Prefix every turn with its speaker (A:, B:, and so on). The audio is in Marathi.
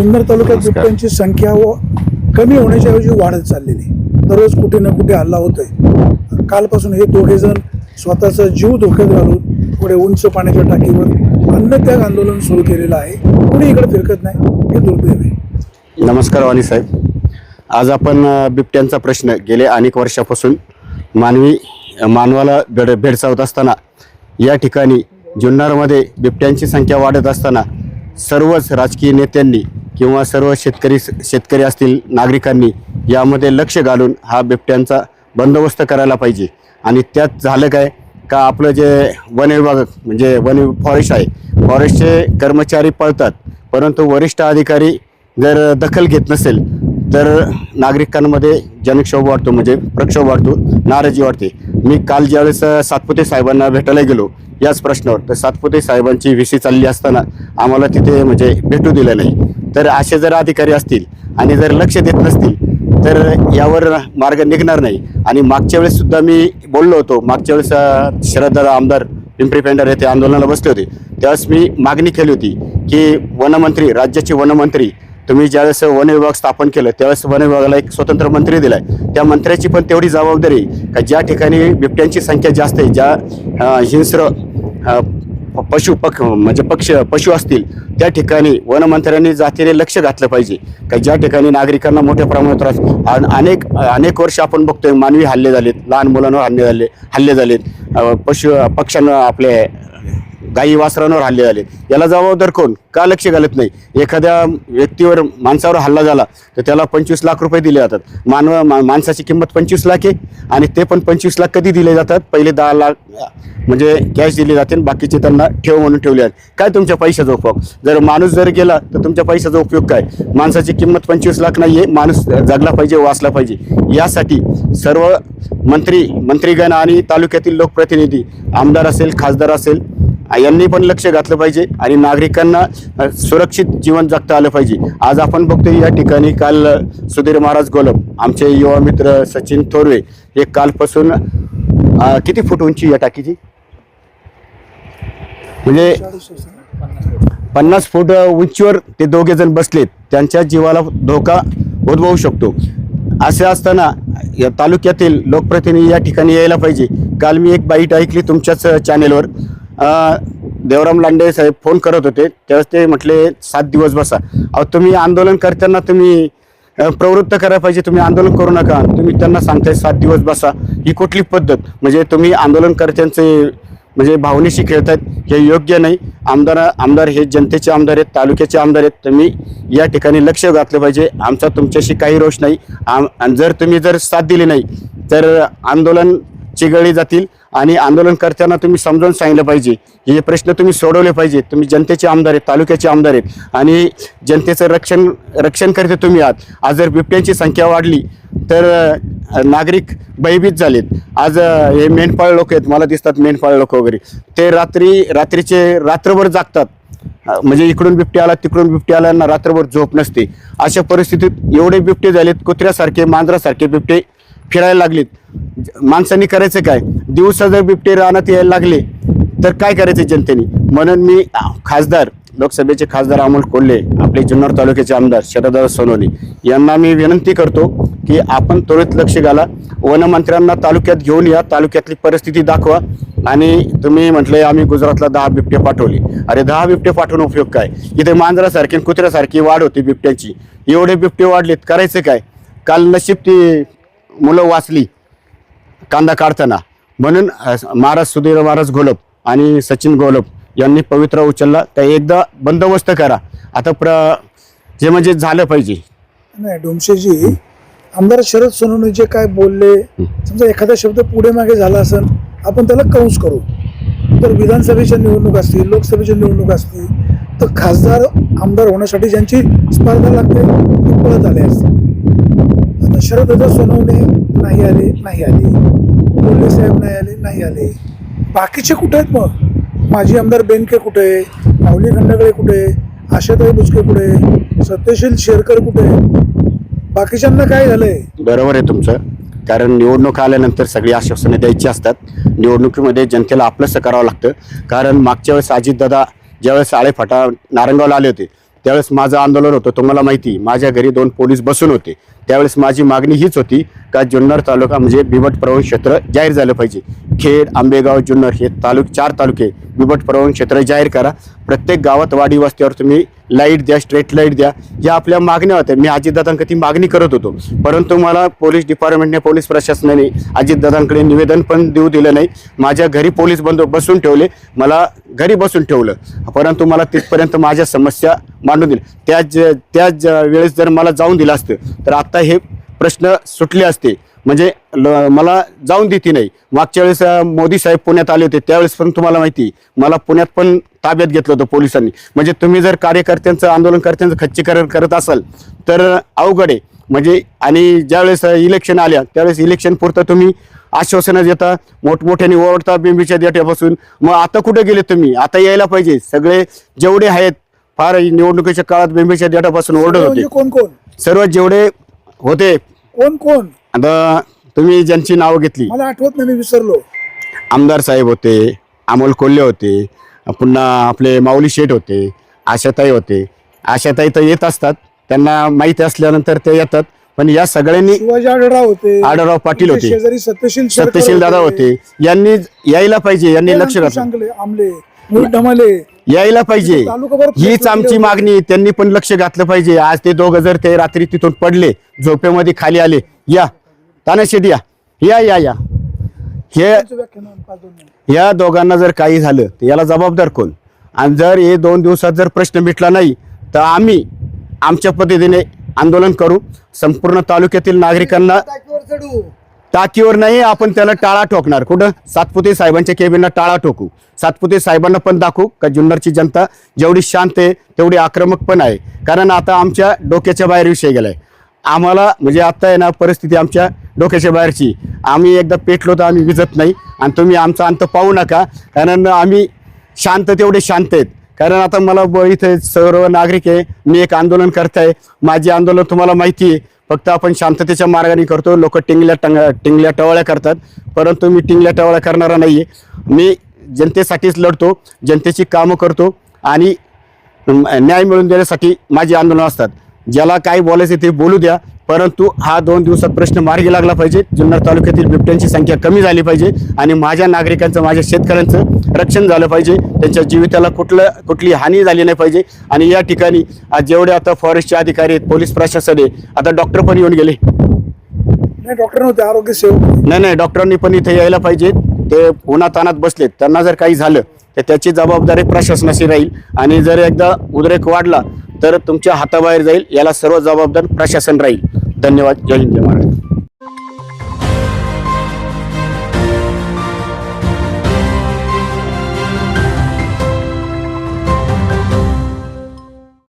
A: जुन्नर तालुक्यात. बिबट्यांची संख्या व कमी होण्याच्या ऐवजी वाढत चाललेली दररोज कुठे ना कुठे हल्ला होतोय. कालपासून हे दोघे जण स्वतःचा जीव धोक्यात घालून पुढे उंच पाण्याच्या टाकीवर अन्नत्याग आंदोलन सुरू केलेलं आहे. कोणी इकडे फिरकत नाही हे दुर्दैव आहे.
B: नमस्कार वाणी साहेब. आज आपण बिबट्यांचा प्रश्न गेले अनेक वर्षापासून मानवी मानवाला भेड भेडसावत असताना या ठिकाणी जुन्नरमध्ये बिबट्यांची संख्या वाढत असताना सर्वच राजकीय नेत्यांनी किंवा सर्व शेतकरी शेतकरी असतील नागरिकांनी यामध्ये लक्ष घालून हा बिबट्यांचा बंदोबस्त करायला पाहिजे. आणि त्यात झालं काय? का आपलं जे वन विभाग म्हणजे वन फॉरेस्ट आहे फॉरेस्टचे कर्मचारी पळतात. परंतु वरिष्ठ अधिकारी जर दखल घेत नसेल तर नागरिकांमध्ये जनक्षोभ वाढतो म्हणजे प्रक्षोभ वाढतो नाराजी वाढते. मी काल ज्यावेळेस सातपुते साहेबांना भेटायला गेलो याच प्रश्नावर तर सातपुते साहेबांची व्ही सी चालली असताना आम्हाला तिथे म्हणजे भेटू दिलं नाही. तर असे जर अधिकारी असतील आणि जर लक्ष देत नसतील तर यावर मार्ग निघणार नाही. आणि मागच्या वेळेस सुद्धा मी बोललो होतो मागच्या वेळेस शरददादा आमदार पिंपरी पेंडर येथे आंदोलनाला बसले होते. त्यावेळेस मी मागणी केली होती की वनमंत्री राज्याचे वनमंत्री तुम्ही ज्यावेळेस वन विभाग स्थापन केलं त्यावेळेस वन विभागाला एक स्वतंत्र मंत्री दिलाय. त्या मंत्र्याची पण तेवढी जबाबदारी का ज्या ठिकाणी बिबट्यांची संख्या जास्त आहे ज्या हिंस्र पशु पक्ष म्हणजे पक्ष पशु असतील त्या ठिकाणी वनमंत्र्यांनी जातीने लक्ष घातलं पाहिजे का ज्या ठिकाणी नागरिकांना मोठ्या प्रमाणात त्रास आणि अनेक अनेक वर्ष आपण बघतोय मानवी हल्ले झालेत लहान मुलांवर हल्ले झाले हल्ले झालेत पशु पक्ष्यांना आपले गाई वासरांवर हल्ले झाले. याला जबाबदार कोण? का लक्ष घालत नाही? एखाद्या व्यक्तीवर माणसावर हल्ला झाला तर त्याला पंचवीस लाख रुपये दिले जातात. मानव मा- माणसाची किंमत पंचवीस लाख आहे आणि ते पण पंचवीस लाख कधी दिले जातात? पहिले दहा लाख म्हणजे कॅश दिली जाते आणि बाकीचे त्यांना ठेव म्हणून ठेवले आहेत काय तुमच्या पैशाचा उपयोग? जर माणूस जर गेला तर तुमच्या पैशाचा उपयोग काय? माणसाची किंमत पंचवीस लाख नाही आहे माणूस जगला पाहिजे वाचला पाहिजे. यासाठी सर्व मंत्री मंत्रीगण आणि तालुक्यातील लोकप्रतिनिधी आमदार असेल खासदार असेल यांनी पण लक्ष घातलं पाहिजे आणि नागरिकांना सुरक्षित जीवन जगता आलं पाहिजे. आज आपण बघतोय या ठिकाणी काल सुधीर महाराज गोलम आमचे युवा मित्र सचिन थोरवे हे कालपासून किती फूट उंची या टाकीची? म्हणजे पन्नास फूट उंचीवर ते दोघे जण बसलेत. त्यांच्या जीवाला धोका उद्भवू शकतो. असे असताना या तालुक्यातील लोकप्रतिनिधी या ठिकाणी यायला पाहिजे. काल मी एक बाईट ऐकली तुमच्याच चॅनेलवर देवराम लांडे साहेब फोन करत होते. त्यावेळेस ते म्हटले सात दिवस बसा. अहो तुम्ही आंदोलन करताना तुम्ही प्रवृत्त करायला पाहिजे. तुम्ही आंदोलन करू नका. तुम्ही त्यांना सांगताय सात दिवस बसा. ही कुठली पद्धत? म्हणजे तुम्ही आंदोलनकर्त्यांचे म्हणजे भावनेशी खेळतात हे योग्य नाही. आमदार आमदार हे जनतेचे आमदार आहेत तालुक्याचे आमदार आहेत. तुम्ही या ठिकाणी लक्ष घातलं पाहिजे. आमचा तुमच्याशी काही रोष नाही. आम आणि जर तुम्ही जर साथ दिली नाही तर आंदोलन चिघळली जातील. आणि आंदोलन करताना तुम्ही समजावून सांगितलं पाहिजे. हे प्रश्न तुम्ही सोडवले पाहिजे तुम्ही जनतेचे आमदार आहेत तालुक्याचे आमदार आहेत आणि जनतेचं रक्षण रक्षण करते तुम्ही आहात आज जर बिबट्यांची संख्या वाढली तर नागरिक भयभीत झालेत. आज हे मेंढपाळ लोक आहेत मला दिसतात मेंढपाळ लोक वगैरे. ते रात्री रात्रीचे रात्रभर जागतात. म्हणजे इकडून बिबटे आला तिकडून बिबटे आला रात्रभर झोप नसते. अशा परिस्थितीत एवढे बिबटे झालेत कुत्र्यासारखे मांजरासारखे बिबटे फिरायला लागलीत. माणसांनी करायचं काय? दिवसा जर बिबटे रानात यायला लागले तर काय करायचं जनतेने? म्हणून मी खासदार लोकसभेचे खासदार अमोल कोल्हे आपले जुन्नर तालुक्याचे आमदार शरदराव सोनवणे यांना मी विनंती करतो की आपण त्वरित लक्ष घाला. वनमंत्र्यांना तालुक्यात घेऊन या तालुक्यातली परिस्थिती दाखवा. आणि तुम्ही म्हटले आम्ही गुजरातला दहा बिबटे पाठवले. अरे दहा बिबटे पाठवून उपयोग काय? इथे मांजरासारखी कुत्र्यासारखी वाढ होती बिबट्यांची. एवढे बिबटे वाढलेत करायचं काय? काल नशीब ती मुलं वाचली कांदा काढताना. म्हणून महाराज सुधीर महाराज घोलप आणि सचिन घोलप यांनी पवित्रा उचलला. तर एकदा बंदोबस्त करा. आता प्र जे म्हणजे झालं पाहिजे.
A: नाही डोमशेजी आमदार शरद सोनवणे जे काय बोलले समजा एखादा शब्द पुढे मागे झाला असेल आपण त्याला कंस करू. तर विधानसभेच्या निवडणूक असतील लोकसभेच्या निवडणूक असतील तर खासदार आमदार होण्यासाठी ज्यांची स्पर्धा लागते ते पळत आले असते शरददा सोनवणे नाही आले नाही आले. कोल्हे साहेब नाही आले नाही आले. बाकीचे कुठे आहेत मग? माजी आमदार बेनके कुठे? आहे माऊली खंडाकडे कुठे? आहे आशाताई बुचके कुठे? आहे सत्यशील शेरकर कुठे? आहे बाकीच्यांना काय झालंय?
B: बरोबर आहे तुमचं. कारण निवडणूक आल्यानंतर सगळी आश्वासनं द्यायची असतात. निवडणुकीमध्ये जनतेला आपलंसं करावं लागतं. कारण मागच्या वेळेस अजितदादा ज्यावेळेस आळेफाटा नारंगावला आले होते त्यावेळेस माझं आंदोलन होतं तुम्हाला माहिती माझ्या घरी दोन पोलीस बसून होते. त्यावेळेस माझी मागणी हीच होती का जुन्नर तालुका म्हणजे बिबट प्रवण क्षेत्र जाहीर झालं पाहिजे. खेड आंबेगाव जुन्नर हे तालुक चार तालुके बिबट प्रवण क्षेत्र जाहीर करा. प्रत्येक गावात वाडी वस्त्यावर तुम्ही लाइट द्या स्ट्रीट लाइट द्या. या आपल्या मागण्या होत्या. मी अजितदादांकडे ती मागणी करत होतो. परंतु मला पोलीस डिपार्टमेंटने पोलीस प्रशासनाने अजितदादांकडे निवेदन पण देऊ दिलं नाही. माझ्या घरी पोलीस बंदो बसून ठेवले. मला घरी बसून ठेवलं. परंतु मला तिथपर्यंत माझ्या समस्या मांडून दिल्या. त्याच त्याच वेळेस जर मला जाऊन दिलं असतं तर आत्ता हे प्रश्न सुटले असते. म्हणजे ल- मला जाऊन देते नाही. मागच्या वेळेस मोदी साहेब पुण्यात आले होते त्यावेळेस पण तुम्हाला माहिती मला पुण्यात पण ताब्यात घेतलं होतं पोलिसांनी. म्हणजे तुम्ही जर कार्यकर्त्यांचं आंदोलनकर्त्यांचं खच्चीकरण करत असाल तर अवघड आहे. म्हणजे आणि ज्यावेळेस इलेक्शन आल्या त्यावेळेस इलेक्शन पुरतं तुम्ही आश्वासनं देता मोठमोठ्याने ओरडता बिंबीच्या देट्यापासून मग आता कुठे गेले तुम्ही? आता यायला पाहिजे. सगळे जेवढे आहेत फार निवडणुकीच्या काळात बिंबीच्या देट्यापासून ओरडत होते.
A: म्हणजे कोण कोण?
B: सर्व जेवढे होते
A: कोण कोण?
B: आता तुम्ही ज्यांची नावं घेतली.
A: मला आठवत नाही मी विसरलो.
B: आमदार साहेब होते अमोल कोल्हे होते पुन्हा आपले माऊली शेठ होते आशाताई होते. आशाताई तर येत असतात त्यांना माहिती असल्यानंतर ते येतात पण या सगळ्यांनी
A: शिवाजी आढळराव होते
B: आढळराव पाटील होते.
A: शेजारी सत्यशील
B: सत्यशील दादा होते. यांनी यायला पाहिजे यांनी लक्ष घातलं
A: आमले ढमाले.
B: यायला पाहिजे. हीच आमची. मागणी. त्यांनी पण लक्ष घातलं पाहिजे. आज ते दोघं जर ते रात्री तिथून पडले झोपेमध्ये खाली आले. या. तानाशेट या. या या या. हे. या दोघांना जर काही झालं तर याला जबाबदार कोण? आणि जर हे दोन दिवसात जर प्रश्न मिटला नाही तर आम्ही आमच्या पद्धतीने आंदोलन करू. संपूर्ण तालुक्यातील नागरिकांना टाकीवर नाही आपण त्याला टाळा ठोकणार. कुठं? सातपुते साहेबांच्या केबिनला टाळा ठोकू. सातपुते साहेबांना पण दाखवू का जुन्नरची जनता जेवढी शांत आहे तेवढी आक्रमक पण आहे. कारण आता आमच्या डोक्याच्या बाहेर विषय गेलाय. आम्हाला म्हणजे आत्ता आहे ना परिस्थिती आमच्या डोक्याच्या बाहेरची. आम्ही एकदा पेटलो तर आम्ही विजत नाही. आणि तुम्ही आमचा अंत पाहू नका. कारण आम्ही शांत तेवढे शांत आहेत. कारण आता मला ब- इथे सर्व नागरिक आहे. मी एक आंदोलन करताय माझे आंदोलन तुम्हाला माहिती आहे. फक्त आपण शांततेच्या मार्गाने करतो. लोक टिंगल्या टंग टिंगल्या टवाळ्या करतात. परंतु मी टिंगल्या टवाळ्या करणारा नाही आहे मी जनतेसाठीच लढतो जनतेची कामं करतो आणि न्याय मिळवून देण्यासाठी माझी आंदोलनं असतात. ज्याला काय बोलायचं ते बोलू द्या. परंतु हा दोन दिवसात प्रश्न मार्गी लागला पाहिजे. जुन्नर तालुक्यातील बिबट्यांची संख्या कमी झाली पाहिजे आणि माझ्या नागरिकांचं माझ्या शेतकऱ्यांचं रक्षण झालं पाहिजे. त्यांच्या जीविताला कुठलं कुठली हानी झाली नाही पाहिजे. आणि या ठिकाणी आज जेवढे आता फॉरेस्टचे अधिकारी आहेत पोलीस प्रशासन आहे आता डॉक्टर पण येऊन गेले.
A: नाही डॉक्टर नव्हते आरोग्य सेवक.
B: नाही नाही डॉक्टरांनी पण इथे यायला पाहिजे. ते उन्हातानात बसलेत. त्यांना जर काही झालं तर त्याची जबाबदारी प्रशासनाशी राहील. आणि जर एकदा उद्रेक वाढला तर तुमच्या हाताबाहेर जाईल याला सर्व जबाबदार प्रशासन राहील. धन्यवाद. जय हिंद जय महाराष्ट्र.